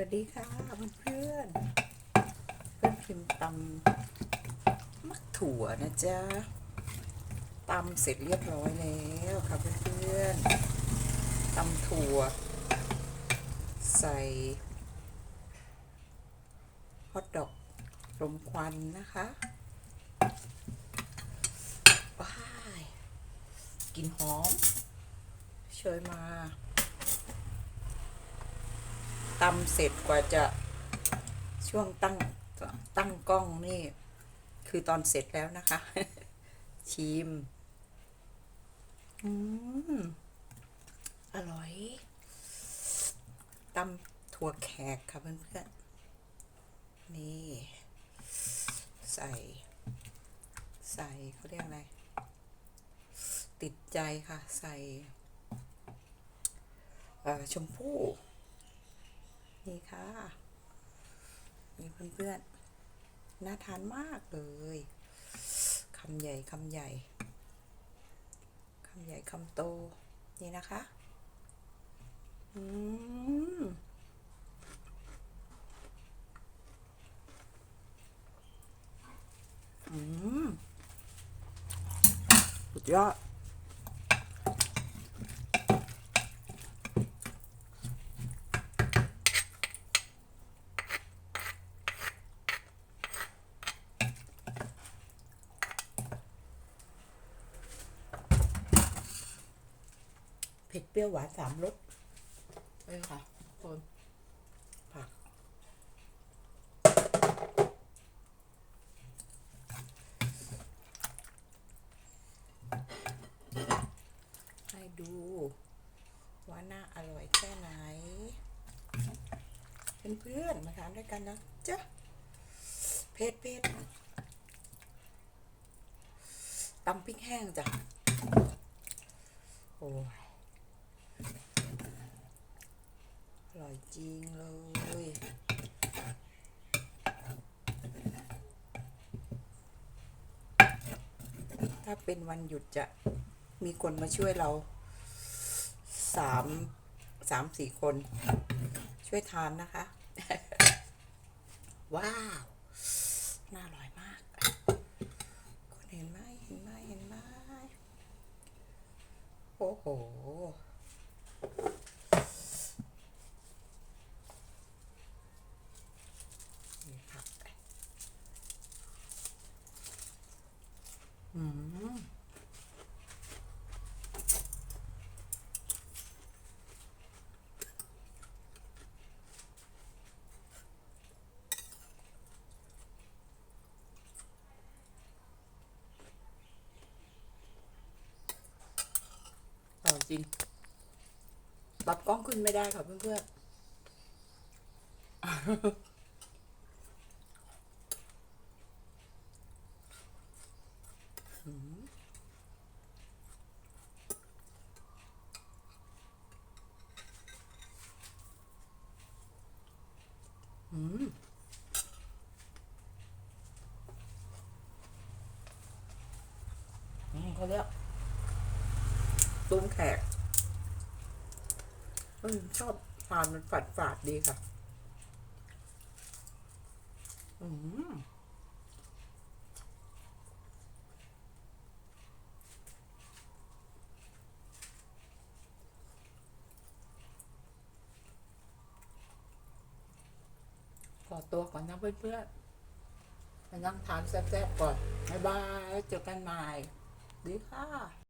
วัสดีค่ะเพื่อนเพื่อนพิมพ์ตำมักถั่วนะจ๊ะตำเสร็จเรียบร้อยแล้วค่ะเพื่อนๆตำถั่ว ใส่ฮอทดอกลมควันนะคะว้ายกลินหอมเชยมา ตำเสร็จกว่าจะช่วงตั้งตั้งกล้องนี่ คือตอนเสร็จแล้วนะคะ ชิม อืม อร่อยตำถั่วแขกค่ะเพื่อนๆ นี่ ใส่ ใส่เขาเรียกอะไร ติดใจค่ะ ใส่ชมพู่ นี่ค่ะนี่เพื่อนๆ น่าทานมากเลยคำใหญ่คำใหญ่คำใหญ่คำโต นี่นะคะ อืมอืมสุดยอด ผ็ดเปรี้ยวหวานสามรสเลยค่ะทุกคนผักให้ดูว่าน่าอร่อยแค่ไหนเพื่อนๆมาทานด้วยกันนะจ๊ะเผ็ดเผ็ดตำพริกแห้งจ้ะโอ้ย อ ร่อยจริงเลย ถ้าเป็นวันหยุดจะมีคนมาช่วยเราสามสามสี่คน ช่วยทานนะคะ ว้าว น่าอร่อยมาก คนเห็นไหมเห็นไหมเห็นไหมโอ้โห นี่ผัก อร่อยจริงปรับกล้องขึ้นไม่ได้ค่ะเพื่อนๆ อืมอืมอืมเขาเรียกตุ้มแขกอืมชอบทานมันฝาดฝาดดีค่ะ อืม อตัวก่อนนะเพื่อนๆมานั่งทานแซ่บๆก่อน บ๊ายบาย เจอกันใหม่ ดีค่ะ